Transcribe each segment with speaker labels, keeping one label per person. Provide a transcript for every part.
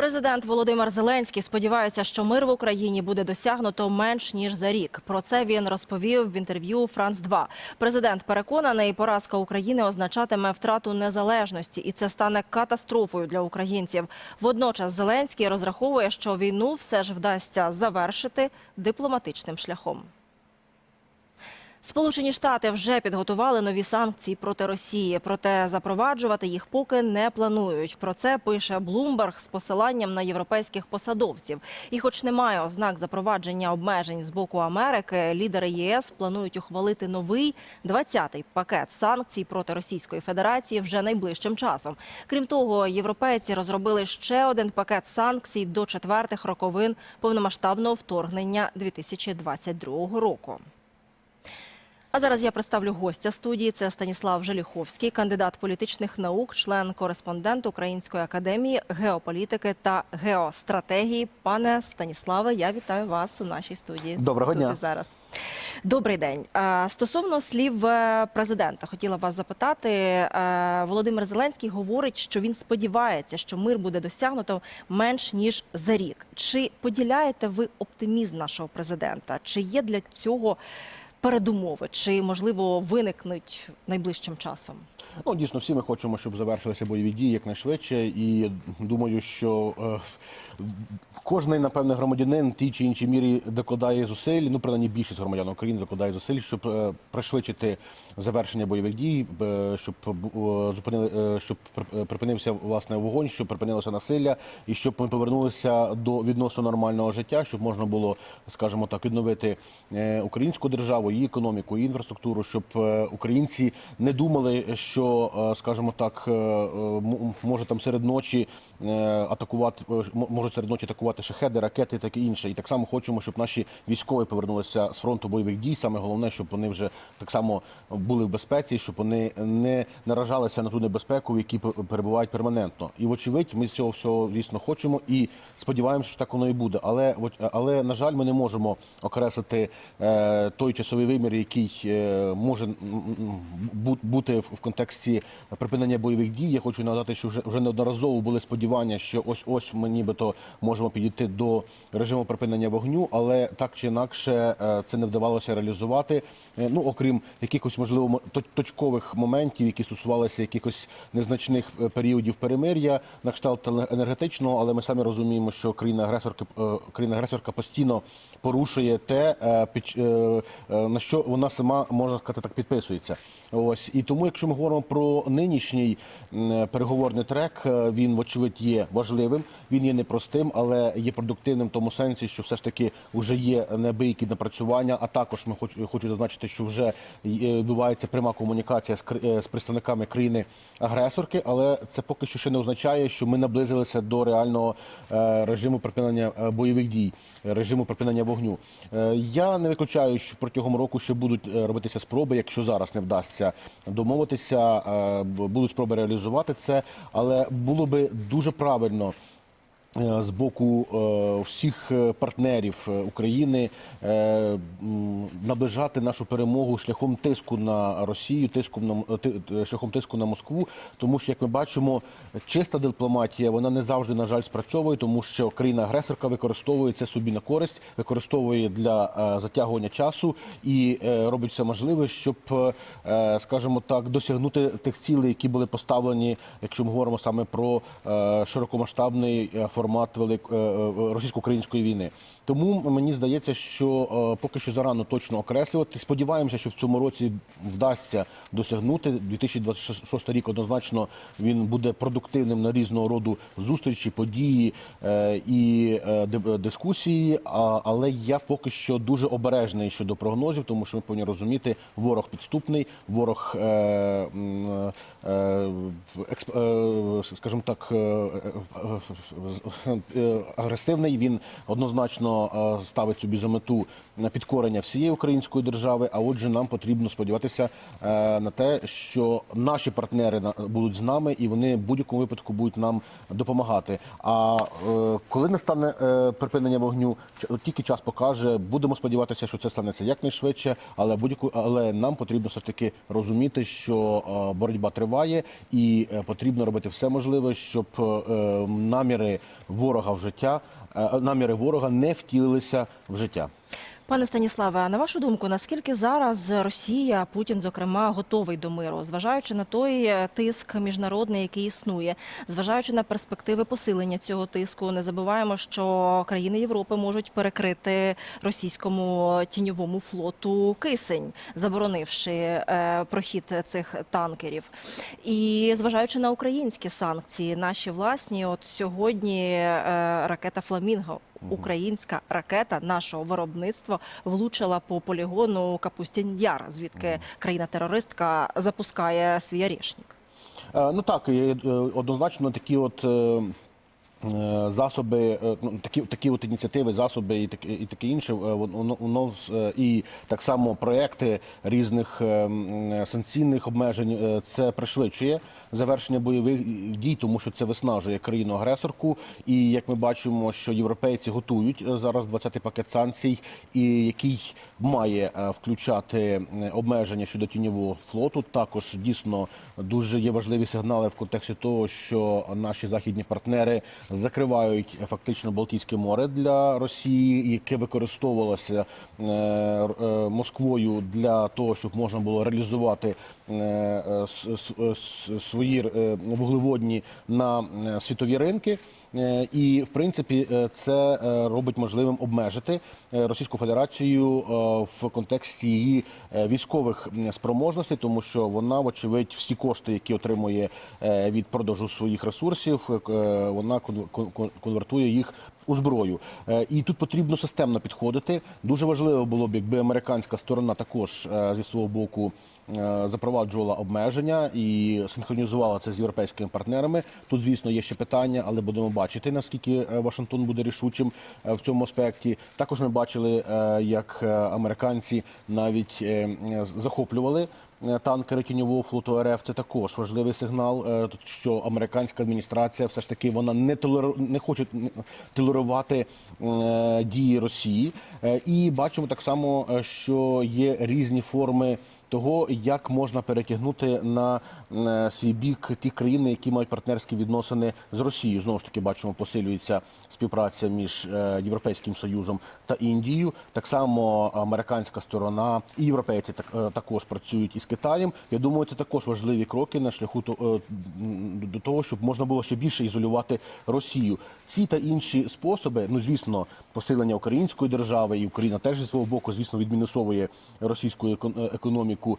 Speaker 1: Президент Володимир Зеленський сподівається, що мир в Україні буде досягнуто менш ніж за рік. Про це він розповів в інтерв'ю Франц 2 Президент переконаний, поразка України означатиме втрату незалежності, і це стане катастрофою для українців. Водночас Зеленський розраховує, що війну все ж вдасться завершити дипломатичним шляхом. Сполучені Штати вже підготували нові санкції проти Росії, проте запроваджувати їх поки не планують. Про це пише Блумберг з посиланням на європейських посадовців. І, хоч немає ознак запровадження обмежень з боку Америки, лідери ЄС планують ухвалити новий 20-й пакет санкцій проти Російської Федерації вже найближчим часом. Крім того, європейці розробили ще один пакет санкцій до четвертих роковин повномасштабного вторгнення 2022 року. А зараз я представлю гостя студії. Це Станіслав Желіховський, кандидат політичних наук, член-кореспондент Української академії геополітики та геостратегії. Пане Станіславе, я вітаю вас у нашій студії.
Speaker 2: Доброго
Speaker 1: Тут
Speaker 2: дня.
Speaker 1: зараз. Добрий день. Е, Стосовно слів е, президента, хотіла вас запитати. Е, Володимир Зеленський говорить, що він сподівається, що мир буде досягнуто менш ніж за рік. Чи поділяєте ви оптимізм нашого президента? Чи є для цього передумови? Чи можливо виникнуть найближчим часом?
Speaker 2: Ну, дійсно, всі ми хочемо, щоб завершилися бойові дії якнайшвидше. І думаю, що е, кожний, напевне, громадянин тій чи іншій мірі докладає зусиль, ну, принаймні більшість громадян України докладає зусиль, щоб е, пришвидшити завершення бойових дій, е, щоб е, зупинили, е, щоб е, припинився власне вогонь, щоб припинилося насилля, і щоб ми повернулися до відносно нормального життя, щоб можна було, скажімо так, відновити е, українську державу, її економіку, її інфраструктуру, щоб е, українці не думали, що, е, скажімо так, е, може там серед ночі атакувати, можуть серед ночі атакувати шахеди, ракети, і таке інше. І так само хочемо, щоб наші військові повернулися з фронту бойових дій. Саме головне, щоб вони вже так само були в безпеці, щоб вони не наражалися на ту небезпеку, в якій перебувають перманентно. І вочевидь, ми з цього всього звісно хочемо і сподіваємося, що так воно і буде. Але але на жаль, ми не можемо окреслити той часовий вимір, який е, може бути в, контексті припинення бойових дій. Я хочу нагадати, що вже вже неодноразово були сподівання, що ось ось ми нібито можемо підійти до режиму припинення вогню, але так чи інакше е, це не вдавалося реалізувати. Е, Ну окрім якихось можливо мо- точкових моментів, які стосувалися якихось незначних періодів перемир'я на кшталт енергетичного, але ми самі розуміємо, що країна агресорка країна агресорка постійно порушує те, під- на що вона сама можна сказати так підписується. Ось і тому, якщо ми говоримо про нинішній переговорний трек, е, він вочевидь є важливим, він є непростим, але є продуктивним в тому сенсі, що все ж таки вже є неабиякі напрацювання. А також ми хоч хочу зазначити, що вже е, відбувається пряма комунікація з е, з представниками країни агресорки, але це поки що ще не означає, що ми наблизилися до реального режиму припинення бойових дій, режиму припинення вогню. Я не виключаю, що протягом року ще будуть е, робитися спроби, якщо зараз не вдасться домовитися, е, будуть спроби реалізувати це, але було би дуже правильно. Е, З боку е, всіх е, партнерів України наближати нашу перемогу шляхом тиску на Росію, тиском на шляхом тиску на Москву, тому що як ми бачимо, чиста дипломатія вона не завжди на жаль спрацьовує, тому що країна-агресорка використовує це собі на користь, використовує для затягування часу і робить все можливе, щоб, скажімо так, досягнути тих цілей, які були поставлені, якщо ми говоримо саме про широкомасштабний е, формат велик е, е, російсько-української війни. Тому мені здається, що е, поки що зарано точно окреслювати. Сподіваємося, що в цьому році вдасться досягнути. 2026 рік однозначно він буде продуктивним на різного роду зустрічі, події і дискусії. Але я поки що дуже обережний щодо прогнозів, тому що ми повинні розуміти, ворог підступний, ворог, скажімо так, агресивний. Він однозначно е, ставить собі за мету підкорення всієї української держави. А отже, нам потрібно сподіватися е, на те, що наші партнери будуть з нами, і вони в будь-якому випадку будуть нам допомагати. А е, коли настане е, припинення вогню, тільки час покаже. Будемо сподіватися, що це станеться якнайшвидше, але будь-яку, але нам потрібно все ж таки розуміти, що е, боротьба триває, і е, потрібно робити все можливе, щоб е, наміри ворога в життя, е, наміри ворога не втілилися в життя.
Speaker 1: Пане Станіславе, а на вашу думку, наскільки зараз Росія, Путін, зокрема, готовий до миру, зважаючи на той е, тиск міжнародний, який існує, зважаючи на перспективи посилення цього тиску, не забуваємо, що країни Європи можуть перекрити російському тіньовому флоту кисень, заборонивши е, прохід цих танкерів. І зважаючи на українські санкції, наші власні, от сьогодні е, ракета Фламінго. Українська ракета нашого виробництва влучила по полігону Капустін-Яр, звідки країна-терористка запускає свій арішник.
Speaker 2: Е, Ну так, е, однозначно такі от. Е, Засоби, е, ну такі такі от ініціативи, засоби і таке і таке інше, е, воно воно і так само проекти різних санкційних обмежень. Це пришвидшує завершення бойових дій, тому що це виснажує країну агресорку. І як ми бачимо, що європейці готують зараз 20-й пакет санкцій, і який має включати обмеження щодо тіньового флоту. Також дійсно дуже є важливі сигнали в контексті того, що наші західні партнери закривають фактично Балтійське море для Росії, яке використовувалося е, е, Москвою для того, щоб можна було реалізувати е, свої вуглеводні на світові ринки. І в принципі це робить можливим обмежити Російську Федерацію в контексті її військових спроможностей, тому що вона, вочевидь, всі кошти, які отримує від продажу своїх ресурсів, вона кон- кон- кон- конвертує їх у зброю. Е, І тут потрібно системно підходити. Дуже важливо було б, якби американська сторона також е, зі свого боку е, запроваджувала обмеження і синхронізувала це з європейськими партнерами. Тут, звісно, є ще питання, але будемо бачити, наскільки Вашингтон буде рішучим в цьому аспекті. Також ми бачили, як американці навіть захоплювали. Е, Танкери тіньового флоту РФ це також важливий сигнал, е, що американська адміністрація все ж таки вона не толер... не хоче толерувати е, дії Росії. І бачимо так само, що є різні форми того, як можна перетягнути на е, свій бік ті країни, які мають партнерські відносини з Росією. Знову ж таки, бачимо, посилюється співпраця між е, Європейським Союзом та Індією. Так само американська сторона і європейці так, е, також працюють із Китаєм. Я думаю, це також важливі кроки на шляху до того, щоб можна було ще більше ізолювати Росію. Ці та інші способи, ну звісно, посилення української держави, і Україна теж зі свого боку, звісно, відмінусовує російську екон- е, економіку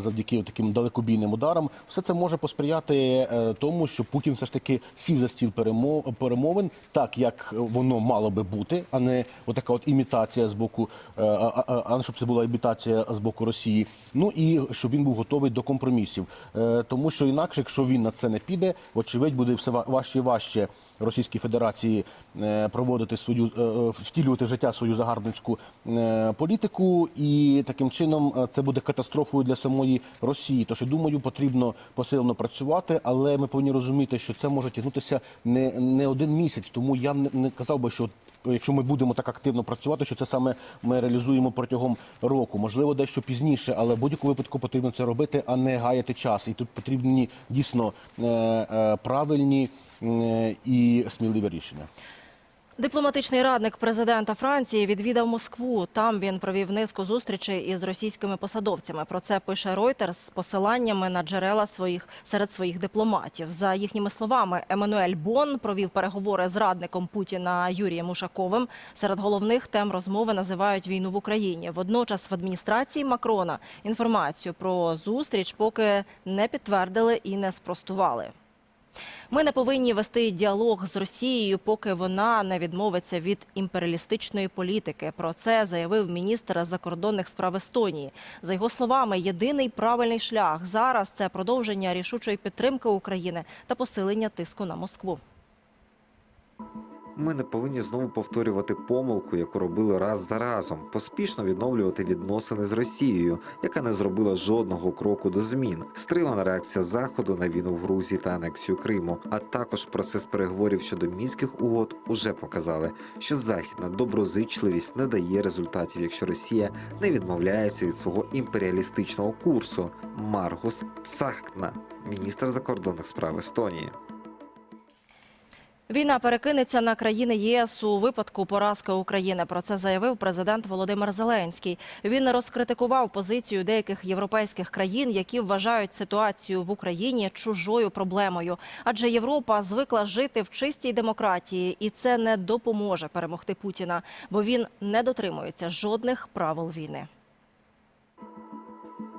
Speaker 2: завдяки таким далекобійним ударам. Все це може посприяти е, тому, що Путін все ж таки сів за стіл перемовин, так як воно мало би бути, а не отака от імітація з боку, е, а, не щоб це була імітація з боку Росії. Ну і щоб він був готовий до компромісів, Е, тому що інакше, якщо він на це не піде, вочевидь буде все важче і важче Російській Федерації е, проводити свою е, е, втілювати життя свою загарбницьку е, політику, і таким чином е, це буде катастрофою для самої Росії. Тож я думаю, потрібно посилено працювати, але ми повинні розуміти, що це може тягнутися не, не один місяць. Тому я не, не казав би, що якщо ми будемо так активно працювати, що це саме ми реалізуємо протягом року. Можливо, дещо пізніше, але в будь-якому випадку потрібно це робити, а не гаяти час. І тут потрібні дійсно е, е, правильні е, і сміливі рішення.
Speaker 1: Дипломатичний радник президента Франції відвідав Москву. Там він провів низку зустрічей із російськими посадовцями. Про це пише Reuters з посиланнями на джерела своїх серед своїх дипломатів. За їхніми словами, Еммануель Бон провів переговори з радником Путіна Юрієм Ушаковим. Серед головних тем розмови називають війну в Україні. Водночас в адміністрації Макрона інформацію про зустріч поки не підтвердили і не спростували. Ми не повинні вести діалог з Росією, поки вона не відмовиться від імперіалістичної політики. Про це заявив міністр закордонних справ Естонії. За його словами, єдиний правильний шлях зараз це продовження рішучої підтримки України та посилення тиску на Москву.
Speaker 3: Ми не повинні знову повторювати помилку, яку робили раз за разом, поспішно відновлювати відносини з Росією, яка не зробила жодного кроку до змін. Стримана реакція Заходу на війну в Грузії та анексію Криму, а також процес переговорів щодо мінських угод уже показали, що західна доброзичливість не дає результатів, якщо Росія не відмовляється від свого імперіалістичного курсу. Маргус Цахтна, міністр закордонних справ Естонії.
Speaker 1: Війна перекинеться на країни ЄС у випадку поразки України. Про це заявив президент Володимир Зеленський. Він розкритикував позицію деяких європейських країн, які вважають ситуацію в Україні чужою проблемою. Адже Європа звикла жити в чистій демократії, і це не допоможе перемогти Путіна, бо він не дотримується жодних правил війни.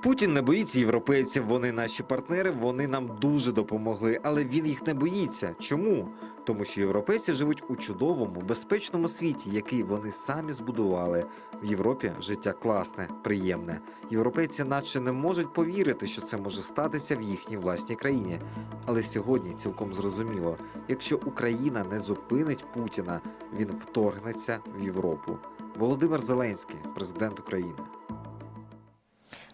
Speaker 3: Путін не боїться європейців. Вони наші партнери. Вони нам дуже допомогли, але він їх не боїться. Чому? Тому що європейці живуть у чудовому, безпечному світі, який вони самі збудували. В Європі життя класне, приємне. Європейці, наче не можуть повірити, що це може статися в їхній власній країні. Але сьогодні цілком зрозуміло, якщо Україна не зупинить Путіна, він вторгнеться в Європу. Володимир Зеленський, президент України.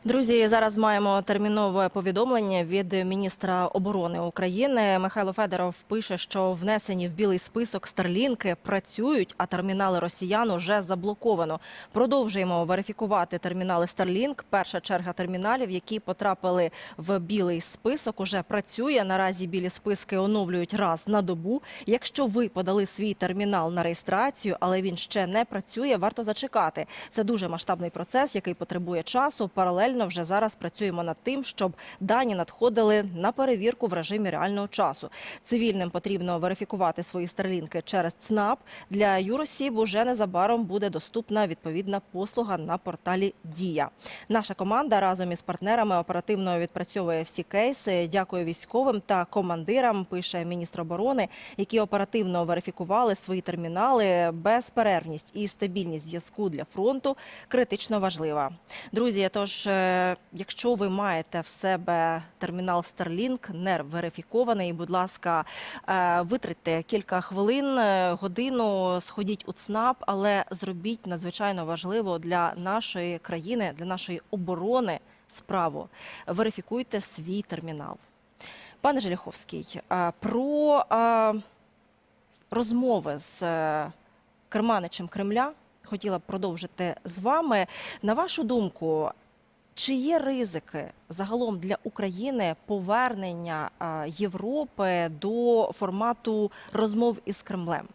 Speaker 1: Друзі, зараз маємо термінове повідомлення від міністра оборони України. Михайло Федоров пише, що внесені в білий список старлінки працюють, а термінали росіян уже заблоковано. Продовжуємо верифікувати термінали Starlink. Перша черга терміналів, які потрапили в білий список, уже працює. Наразі білі списки оновлюють раз на добу. Якщо ви подали свій термінал на реєстрацію, але він ще не працює, варто зачекати. Це дуже масштабний процес, який потребує часу. Паралельно вже зараз працюємо над тим, щоб дані надходили на перевірку в режимі реального часу. Цивільним потрібно верифікувати свої старлінки через ЦНАП. Для юросіб уже незабаром буде доступна відповідна послуга на порталі Дія. Наша команда разом із партнерами оперативно відпрацьовує всі кейси. Дякую військовим та командирам. Пише міністр оборони, які оперативно верифікували свої термінали. Безперервність і стабільність зв'язку для фронту критично важлива. Друзі, тож, е, якщо ви маєте в себе термінал Starlink не верифікований, будь ласка, е, витратьте кілька хвилин, е, годину, сходіть у ЦНАП, але зробіть надзвичайно важливо для нашої країни, для нашої оборони справу. Верифікуйте свій термінал. Пане Желяховський, е, про розмови з керманичем Кремля хотіла б продовжити з вами. На вашу думку, чи є ризики загалом для України повернення Європи до формату розмов із Кремлем?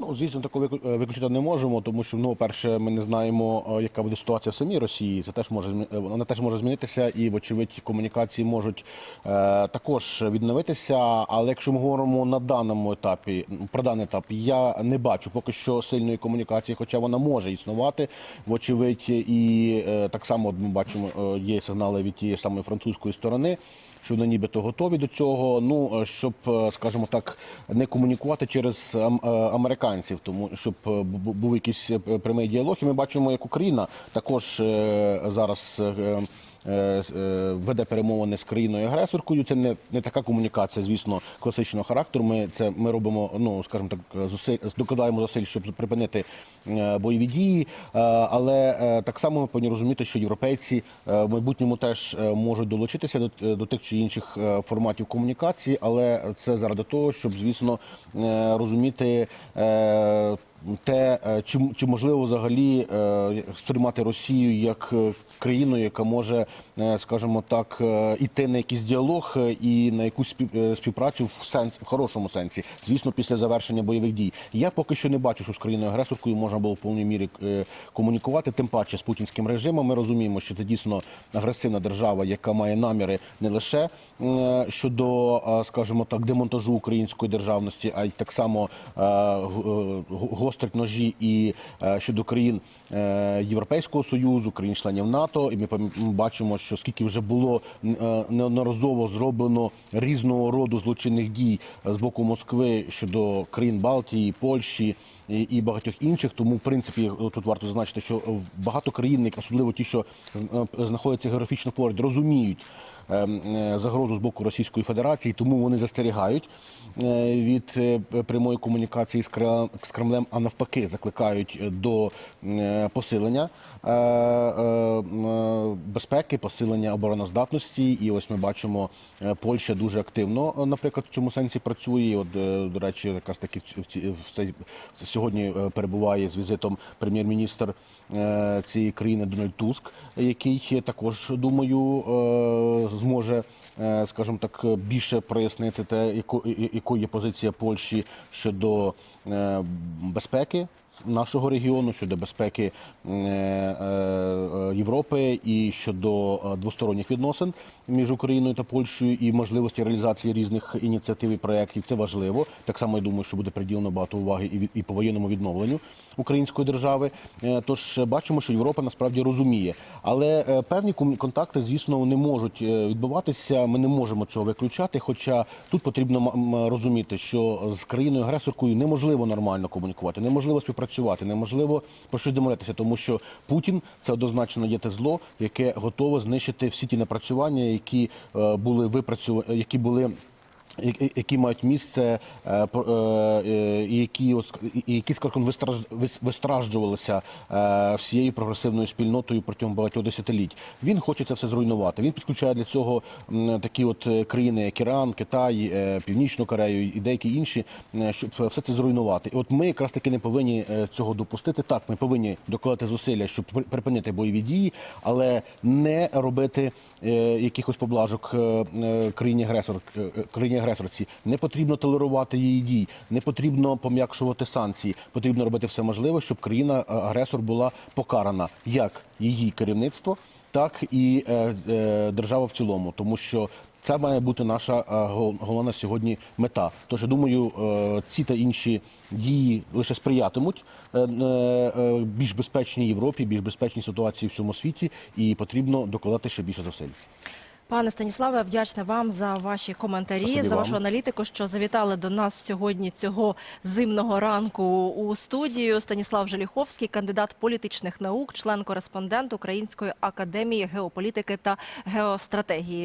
Speaker 2: Ну, звісно, такого е, виключити не можемо, тому що ну, перше, ми не знаємо, е, яка буде ситуація в самій Росії. Це теж може е, вона теж може змінитися, і вочевидь комунікації можуть е, також відновитися. Але якщо ми говоримо на даному етапі, про даний етап, я не бачу поки що сильної комунікації, хоча вона може існувати. Вочевидь, і е, так само ми бачимо, є сигнали від тієї самої французької сторони, що вони нібито готові до цього. Ну е, щоб, е, скажімо так, не комунікувати через е, американців, тому щоб бу- бу- був якийсь прямий діалог. І ми бачимо, як Україна також зараз. Е, е, Веде перемовини з країною агресоркою. Це не, не така комунікація, звісно, класичного характеру. Ми це ми робимо, ну скажімо так, зусиль докладаємо зусиль, щоб припинити е, бойові дії. Але так само ми повинні розуміти, що європейці в майбутньому теж можуть долучитися до, до тих чи інших форматів комунікації, але це заради того, щоб звісно розуміти. Те, е, чи, чи можливо взагалі е, сприймати Росію як е, країну, яка може, скажімо так, іти на якийсь діалог і на якусь спів- співпрацю в сенс в хорошому сенсі, звісно, після завершення бойових дій. Я поки що не бачу, що з країною агресоркою можна було в повній мірі комунікувати. Тим паче з путінським режимом. Ми розуміємо, що це дійсно агресивна держава, яка має наміри не лише щодо, скажімо так, демонтажу української державності, а й так само е, е, ножі і е, щодо країн е, Європейського союзу, країн-членів НАТО. І ми бачимо, що скільки вже було е, неодноразово зроблено різного роду злочинних дій з боку Москви щодо країн Балтії, Польщі і, багатьох інших. Тому, в принципі, тут варто зазначити, що багато країн, особливо ті, що знаходяться географічно поряд, розуміють. Е, е, Загрозу з боку Російської Федерації, тому вони застерігають е, від прямої комунікації з Кре- з Кремлем, а навпаки, закликають до посилення безпеки, посилення обороноздатності. І ось ми бачимо, Польща дуже активно, наприклад, в цьому сенсі працює. От, до речі, якраз таки в цей сьогодні перебуває з візитом прем'єр-міністр цієї країни Дональд Туск, який також думаю зможе, е, скажімо так, більше прояснити те, яку є позиція Польщі щодо е, безпеки. Нашого регіону щодо безпеки е, е, Європи і щодо е, двосторонніх відносин між Україною та Польщею і можливості реалізації різних ініціатив і проєктів. Це важливо. Так само я думаю, що буде приділено багато уваги і по воєнному відновленню української держави. Тож бачимо, що Європа насправді розуміє, але певні контакти, звісно, не можуть відбуватися. Ми не можемо цього виключати. Хоча тут потрібно розуміти, що з країною агресоркою неможливо нормально комунікувати, неможливо співпрацювати, неможливо про щось домовлятися, тому що Путін це однозначно є те зло, яке готове знищити всі ті напрацювання, які е, були випрацьовані, які були. Які мають місце, е, е, е, і які які е, всією прогресивною спільнотою протягом багатьох десятиліть. Він хоче це все зруйнувати. Він підключає для цього такі от країни, як Іран, Китай, Північну Корею і деякі інші, щоб все це зруйнувати. І от ми якраз таки не повинні цього допустити. Так, ми повинні докладати зусилля, щоб припинити бойові дії, але не робити якихось поблажок країні агресор країні агресорці. Не потрібно толерувати її дій, не потрібно пом'якшувати санкції. Потрібно робити все можливе, щоб країна е, була покарана як її керівництво, так і е, е, держава в цілому, тому що. Це має бути наша головна сьогодні мета. Тож я думаю, ці та інші дії лише сприятимуть більш безпечній Європі, більш безпечній ситуації в всьому світі, і потрібно докладати ще більше зусиль.
Speaker 1: Пане Станіславе, вдячна вам за ваші коментарі,
Speaker 2: Спасибі
Speaker 1: за
Speaker 2: вам.
Speaker 1: вашу аналітику, що завітали до нас сьогодні цього зимного ранку у студію. Станіслав Желіховський, кандидат політичних наук, член-кореспондент Української академії геополітики та геостратегії.